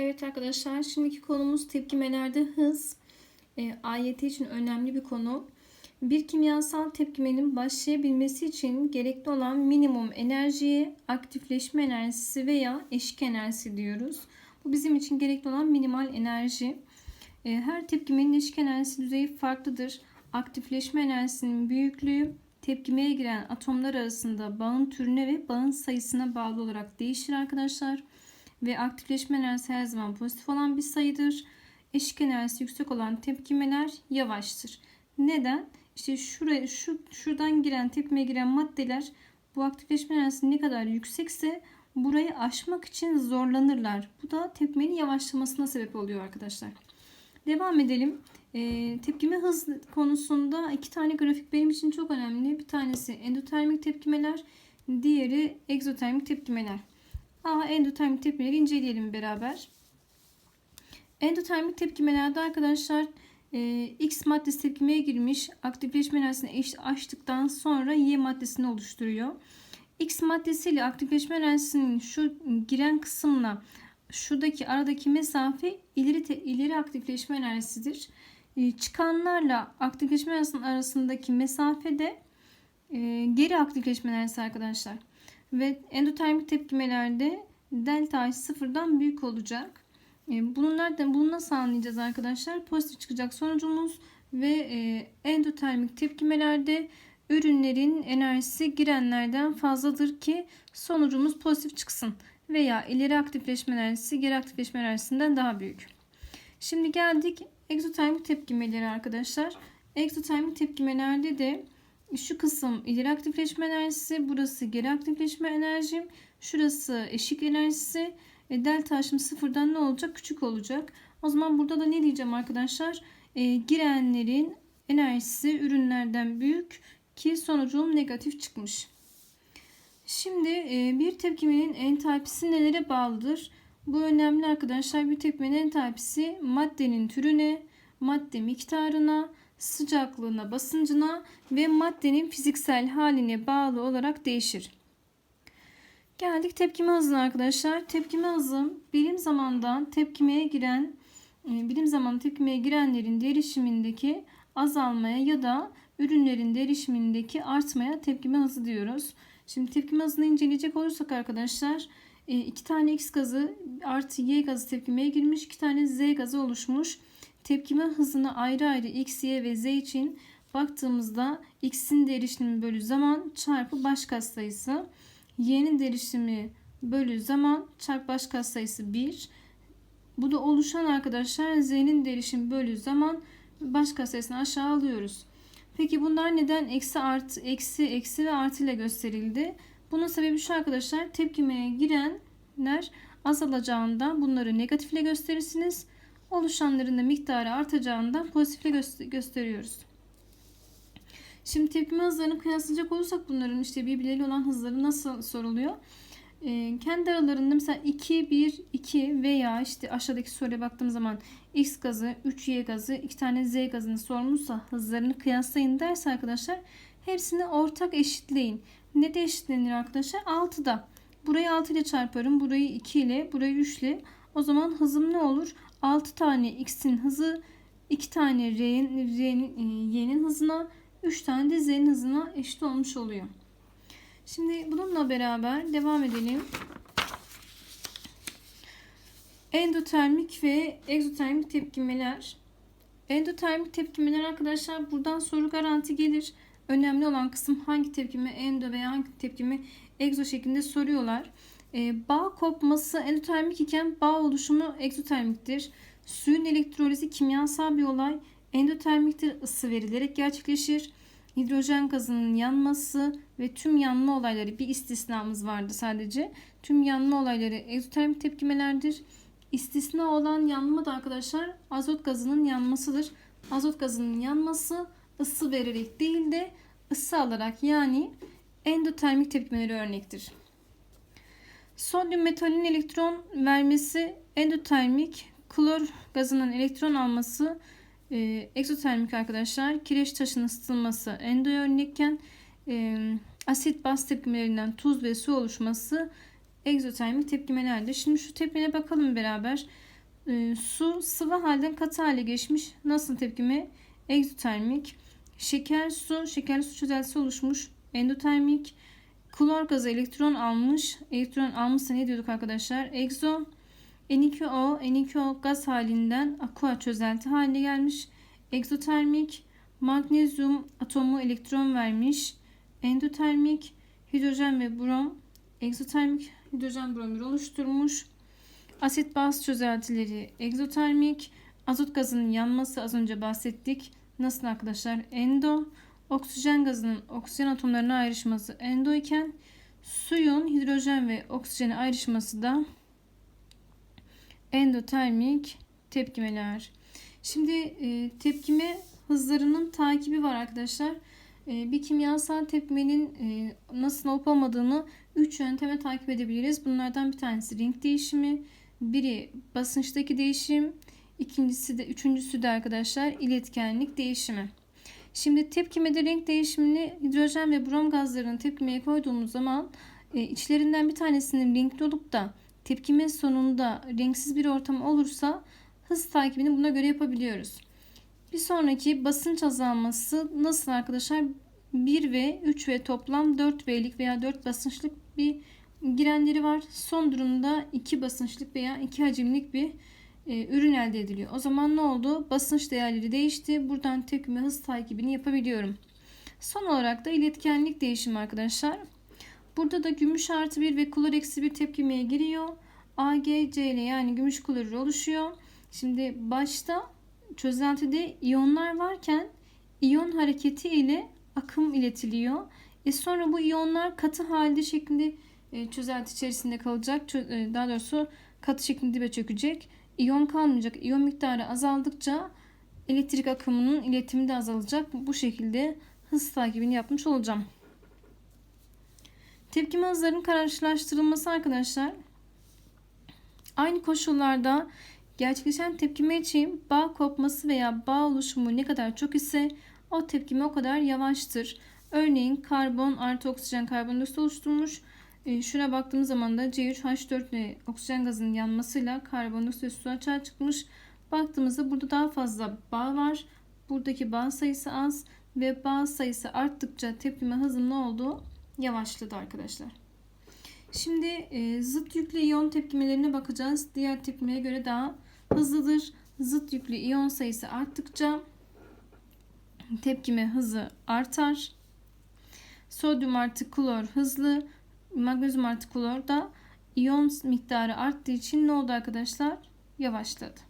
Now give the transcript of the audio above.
Evet arkadaşlar şimdiki konumuz tepkimelerde hız. E, AYT için önemli bir konu. Bir kimyasal tepkimenin başlayabilmesi için gerekli olan minimum enerjiye aktifleşme enerjisi veya eşik enerjisi diyoruz. Bu bizim için gerekli olan minimal enerji. E, her tepkimenin eşik enerjisi düzeyi farklıdır. Aktifleşme enerjisinin büyüklüğü tepkimeye giren atomlar arasında bağın türüne ve bağın sayısına bağlı olarak değişir arkadaşlar ve aktifleşme enerjisi her zaman pozitif olan bir sayıdır. Eşik enerjisi yüksek olan tepkimeler yavaştır. Neden? İşte şuraya şu şuradan giren tepkimeye giren maddeler bu aktifleşme enerjisi ne kadar yüksekse burayı aşmak için zorlanırlar. Bu da tepkimenin yavaşlamasına sebep oluyor arkadaşlar. Devam edelim. E, tepkime hız konusunda iki tane grafik benim için çok önemli. Bir tanesi endotermik tepkimeler, diğeri egzotermik tepkimeler. A endotermik tepkimeleri inceleyelim beraber. Endotermik tepkimelerde arkadaşlar e, X maddesi tepkimeye girmiş. Aktifleşme enerjisini açtıktan sonra Y maddesini oluşturuyor. X maddesiyle aktifleşme enerjisinin şu giren kısımla şuradaki aradaki mesafe ileri te, ileri aktifleşme enerjisidir. E, çıkanlarla aktifleşme enerjisinin arasındaki mesafe de e, geri aktifleşme enerjisi arkadaşlar. Ve endotermik tepkimelerde delta H sıfırdan büyük olacak. E, bunu nereden bunu nasıl anlayacağız arkadaşlar? Pozitif çıkacak sonucumuz ve e, endotermik tepkimelerde ürünlerin enerjisi girenlerden fazladır ki sonucumuz pozitif çıksın veya ileri aktifleşme enerjisi geri aktifleşme enerjisinden daha büyük. Şimdi geldik egzotermik tepkimeleri arkadaşlar. Egzotermik tepkimelerde de şu kısım ileri aktifleşme enerjisi, burası geri aktifleşme enerjim, şurası eşik enerjisi. E, delta H'ım sıfırdan ne olacak? Küçük olacak. O zaman burada da ne diyeceğim arkadaşlar? E, girenlerin enerjisi ürünlerden büyük ki sonucum negatif çıkmış. Şimdi e, bir tepkimenin entalpisi nelere bağlıdır? Bu önemli arkadaşlar. Bir tepkimenin entalpisi maddenin türüne, madde miktarına, sıcaklığına, basıncına ve maddenin fiziksel haline bağlı olarak değişir. Geldik tepkime hızına arkadaşlar. Tepkime hızı birim zamandan tepkimeye giren e, birim zaman tepkimeye girenlerin derişimindeki azalmaya ya da ürünlerin derişimindeki artmaya tepkime hızı diyoruz. Şimdi tepkime hızını inceleyecek olursak arkadaşlar e, iki tane X gazı artı Y gazı tepkimeye girmiş. iki tane Z gazı oluşmuş. Tepkime hızını ayrı ayrı X, Y ve Z için baktığımızda X'in derişimi bölü zaman çarpı baş sayısı. Y'nin derişimi bölü zaman çarpı baş sayısı 1. Bu da oluşan arkadaşlar Z'nin derişimi bölü zaman baş sayısını aşağı alıyoruz. Peki bunlar neden eksi artı eksi eksi ve artı ile gösterildi? Bunun sebebi şu arkadaşlar tepkimeye girenler azalacağında bunları negatifle gösterirsiniz. Oluşanların da miktarı artacağından pozitifle göster gösteriyoruz. Şimdi tepkime hızlarını kıyaslayacak olursak bunların işte birbirleriyle olan hızları nasıl soruluyor? Ee, kendi aralarında mesela 2, 1, 2 veya işte aşağıdaki soruya baktığım zaman X gazı, 3Y gazı, 2 tane Z gazını sormuşsa hızlarını kıyaslayın derse arkadaşlar hepsini ortak eşitleyin. Ne de eşitlenir arkadaşlar? 6'da. Burayı 6 ile çarparım. Burayı 2 ile, burayı 3 ile. O zaman hızım ne olur? 6 tane X'in hızı 2 tane R'nin, R'nin, Y'nin hızına 3 tane de Z'nin hızına eşit olmuş oluyor. Şimdi bununla beraber devam edelim. Endotermik ve egzotermik tepkimeler. Endotermik tepkimeler arkadaşlar buradan soru garanti gelir. Önemli olan kısım hangi tepkime endo veya hangi tepkime egzo şeklinde soruyorlar. E, bağ kopması endotermik iken bağ oluşumu egzotermiktir. Suyun elektrolizi kimyasal bir olay. Endotermiktir ısı verilerek gerçekleşir. Hidrojen gazının yanması ve tüm yanma olayları bir istisnamız vardı sadece. Tüm yanma olayları egzotermik tepkimelerdir. İstisna olan yanma da arkadaşlar azot gazının yanmasıdır. Azot gazının yanması ısı vererek değil de ısı alarak yani endotermik tepkimeleri örnektir. Sodyum metalin elektron vermesi endotermik, klor gazının elektron alması e, egzotermik arkadaşlar. Kireç taşının ısıtılması endo örnekken e, asit baz tepkimelerinden tuz ve su oluşması egzotermik tepkimelerdir. Şimdi şu tepkimeye bakalım beraber. Ee, su sıvı halden katı hale geçmiş. Nasıl tepkime? Egzotermik. Şeker su, şekerli su çözeltisi oluşmuş. Endotermik. Klor gazı elektron almış. Elektron almışsa ne diyorduk arkadaşlar? Egzo. N2O, N2O gaz halinden aqua çözelti haline gelmiş. Egzotermik. Magnezyum atomu elektron vermiş. Endotermik. Hidrojen ve brom. Egzotermik hidrojen bromür oluşturmuş. Asit baz çözeltileri egzotermik. Azot gazının yanması az önce bahsettik. Nasıl arkadaşlar? Endo. Oksijen gazının oksijen atomlarına ayrışması endo iken suyun hidrojen ve oksijene ayrışması da endotermik tepkimeler. Şimdi e, tepkime hızlarının takibi var arkadaşlar. E, bir kimyasal tepkimenin e, nasıl olup olmadığını 3 yönteme takip edebiliriz. Bunlardan bir tanesi renk değişimi, biri basınçtaki değişim, ikincisi de üçüncüsü de arkadaşlar iletkenlik değişimi. Şimdi tepkimede renk değişimini hidrojen ve brom gazlarını tepkimeye koyduğumuz zaman e, içlerinden bir tanesinin renkli olup da tepkime sonunda renksiz bir ortam olursa hız takibini buna göre yapabiliyoruz. Bir sonraki basınç azalması nasıl arkadaşlar? 1 ve 3 ve toplam 4 V'lik veya 4 basınçlık bir girenleri var. Son durumda 2 basınçlık veya 2 hacimlik bir e, ürün elde ediliyor. O zaman ne oldu? Basınç değerleri değişti. Buradan tepkime hız takibini yapabiliyorum. Son olarak da iletkenlik değişimi arkadaşlar. Burada da gümüş artı 1 ve klor eksi 1 tepkimeye giriyor. AgCl yani gümüş klorür oluşuyor. Şimdi başta çözeltide iyonlar varken iyon hareketi ile akım iletiliyor. E sonra bu iyonlar katı halde şeklinde e, çözelti içerisinde kalacak. E, daha doğrusu katı şeklinde dibe çökecek. İyon kalmayacak. İyon miktarı azaldıkça elektrik akımının iletimi de azalacak. Bu şekilde hız takibini yapmış olacağım. Tepkime hızlarının karşılaştırılması arkadaşlar aynı koşullarda gerçekleşen tepkime için bağ kopması veya bağ oluşumu ne kadar çok ise o tepkime o kadar yavaştır. Örneğin karbon artı oksijen karbondioksit oluşturmuş. E, şuna baktığımız zaman da C3H4 ile oksijen gazının yanmasıyla karbondioksit su açığa çıkmış. Baktığımızda burada daha fazla bağ var. Buradaki bağ sayısı az ve bağ sayısı arttıkça tepkime hızının olduğu yavaşladı arkadaşlar. Şimdi e, zıt yüklü iyon tepkimelerine bakacağız. Diğer tepkimeye göre daha hızlıdır. Zıt yüklü iyon sayısı arttıkça tepkime hızı artar. Sodyum artı klor hızlı, magnezyum artı da iyon miktarı arttığı için ne oldu arkadaşlar? Yavaşladı.